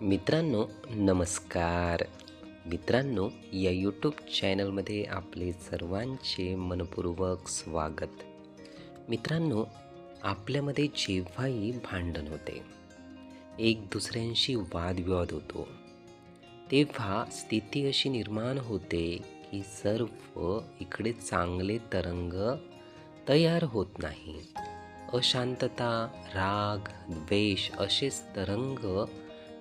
मित्रांनो नमस्कार. मित्रांनो या यूट्यूब चॅनलमध्ये आपले सर्वांचे मनपूर्वक स्वागत. मित्रांनो आपल्यामध्ये जेव्हाही भांडण होते एक दुसऱ्यांशी वादविवाद होतो. तेव्हा स्थिती अशी निर्माण होते की सर्व इकडे चांगले तरंग तयार होत नाही अशांतता राग द्वेष असेच तरंग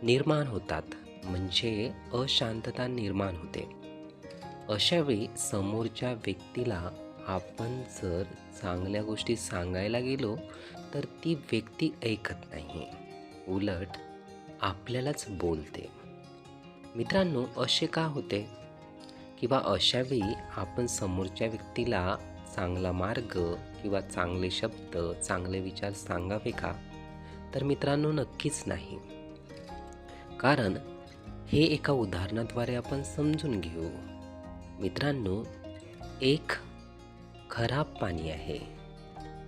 निर्माण होतात म्हणजे अशांतता निर्माण होते. अशावेळी समोरच्या व्यक्तीला आपण जर चांगल्या गोष्टी सांगायला गेलो तर ती व्यक्ती ऐकत नाही. उलट आपल्यालाच बोलते. मित्रांनो असे का होते? किंवा अशावेळी आपण समोरच्या व्यक्तीला चांगला मार्ग किंवा चांगले शब्द चांगले विचार सांगावे का? तर मित्रांनो नक्कीच नाही. कारण हे एका उदाहरणाद्वारे आपण समजून घेऊ. मित्रांनो एक खराब पाणी आहे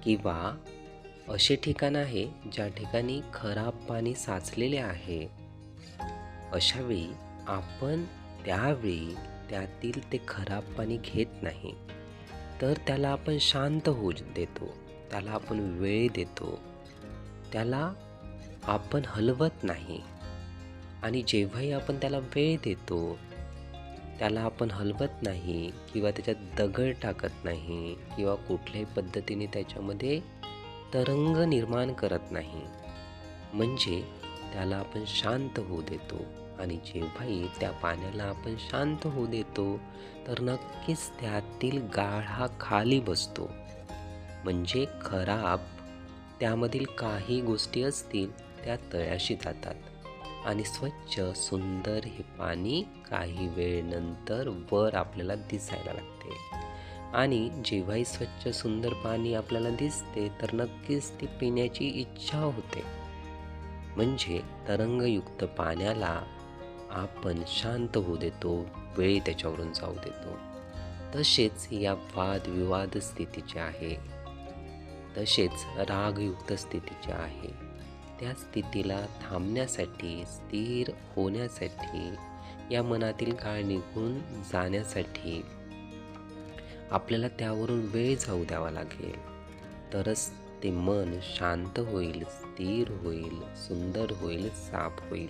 किंवा असे ठिकाण आहे ज्या ठिकाणी खराब पाणी साचलेले आहे. अशावेळी आपण त्यावेळी त्यातील ते खराब पाणी घेत नाही. तर त्याला आपण शांत होऊ देतो. त्याला आपण वेळ देतो. त्याला आपण हलवत नाही. आणि जेव्हाही आपण त्याला वेळ देतो त्याला आपण हलवत नाही किंवा त्याच्यात दगड टाकत नाही किंवा कुठल्याही पद्धतीने त्याच्यामध्ये तरंग निर्माण करत नाही. म्हणजे त्याला आपण शांत होऊ देतो आणि जेव्हाही त्या पाण्याला आपण शांत होऊ देतो तर नक्कीच त्यातील गाळ हा खाली बसतो. म्हणजे खराब त्यामधील काही गोष्टी असतील त्या तळ्याशी जातात. आणि स्वच्छ सुंदर हे पाणी काही वेळेनंतर वर आपल्याला दिसायला लागते. आणि जेव्हाही स्वच्छ सुंदर पाणी आपल्याला दिसते तर नक्कीच ती पिण्याची इच्छा होते. म्हणजे तरंगयुक्त पाण्याला आपण शांत होऊ देतो वेळ त्याच्यावरून जाऊ देतो. तसेच या वादविवाद स्थितीचे आहे. तसेच रागयुक्त स्थितीचे आहे. त्या स्थितीला थांबण्यासाठी स्थिर होण्यासाठी या मनातील काळ निघून जाण्यासाठी आपल्याला त्यावरून वेळ जाऊ द्यावा लागेल. तरच ते मन शांत होईल स्थिर होईल सुंदर होईल साफ होईल.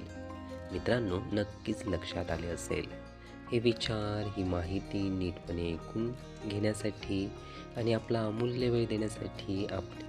मित्रांनो नक्कीच लक्षात आले असेल. हे विचार ही माहिती नीटपणे ऐकून घेण्यासाठी आणि आपला अमूल्य वेळ देण्यासाठी आपले